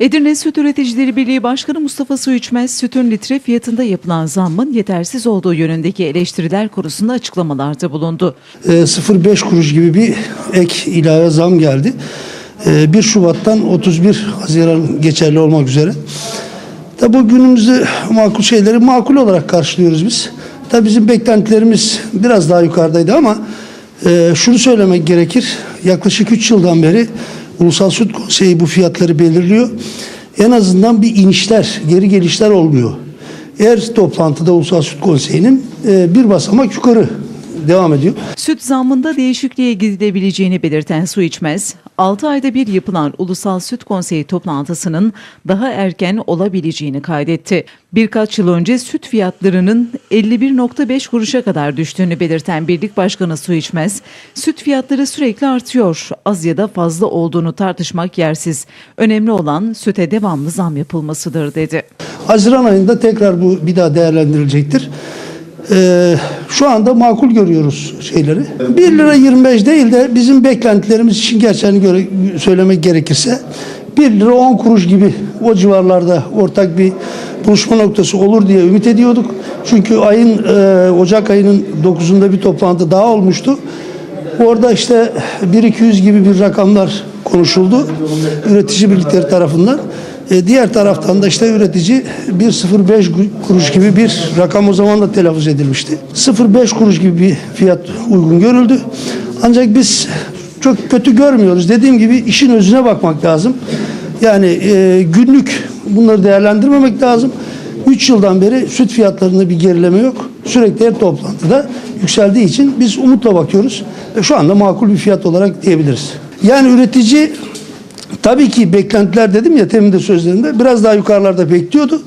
Edirne Süt Üreticileri Birliği Başkanı Mustafa Su İçmez, sütün litre fiyatında yapılan zammın yetersiz olduğu yönündeki eleştiriler konusunda açıklamalarda bulundu. E, 0.5 kuruş gibi bir ek ilave zam geldi. E, 1 Şubat'tan 31 Haziran geçerli olmak üzere. Tabi bu günümüzde makul şeyleri makul olarak karşılıyoruz biz. Tabi bizim beklentilerimiz biraz daha yukarıdaydı ama e, şunu söylemek gerekir. Yaklaşık 3 yıldan beri Ulusal Süt Konseyi bu fiyatları belirliyor. En azından bir inişler, geri gelişler olmuyor. Her toplantıda Ulusal Süt Konseyi'nin e, bir basamak yukarı devam ediyor. Süt zammında değişikliğe gidilebileceğini belirten Su İçmez, 6 ayda bir yapılan Ulusal Süt Konseyi toplantısının daha erken olabileceğini kaydetti. Birkaç yıl önce süt fiyatlarının 51.5 kuruşa kadar düştüğünü belirten Birlik Başkanı Su İçmez, süt fiyatları sürekli artıyor, az ya da fazla olduğunu tartışmak yersiz. Önemli olan süte devamlı zam yapılmasıdır dedi. Haziran ayında tekrar bu bir daha değerlendirilecektir. Ee, şu anda makul görüyoruz şeyleri. 1 lira 25 değil de bizim beklentilerimiz için gerçeğini göre, söylemek gerekirse 1 lira 10 kuruş gibi o civarlarda ortak bir buluşma noktası olur diye ümit ediyorduk. Çünkü ayın e, Ocak ayının 9'unda bir toplantı daha olmuştu. Orada işte 1-200 gibi bir rakamlar konuşuldu üretici birlikleri tarafından. E, diğer taraftan da işte üretici 1.05 kuruş gibi bir rakam o zaman da telaffuz edilmişti. 0.5 kuruş gibi bir fiyat uygun görüldü. Ancak biz çok kötü görmüyoruz. Dediğim gibi işin özüne bakmak lazım. Yani e, günlük bunları değerlendirmemek lazım. 3 yıldan beri süt fiyatlarında bir gerileme yok. Sürekli her toplantıda yükseldiği için biz umutla bakıyoruz. Ve şu anda makul bir fiyat olarak diyebiliriz. Yani üretici tabii ki beklentiler dedim ya temin de sözlerinde biraz daha yukarılarda bekliyordu.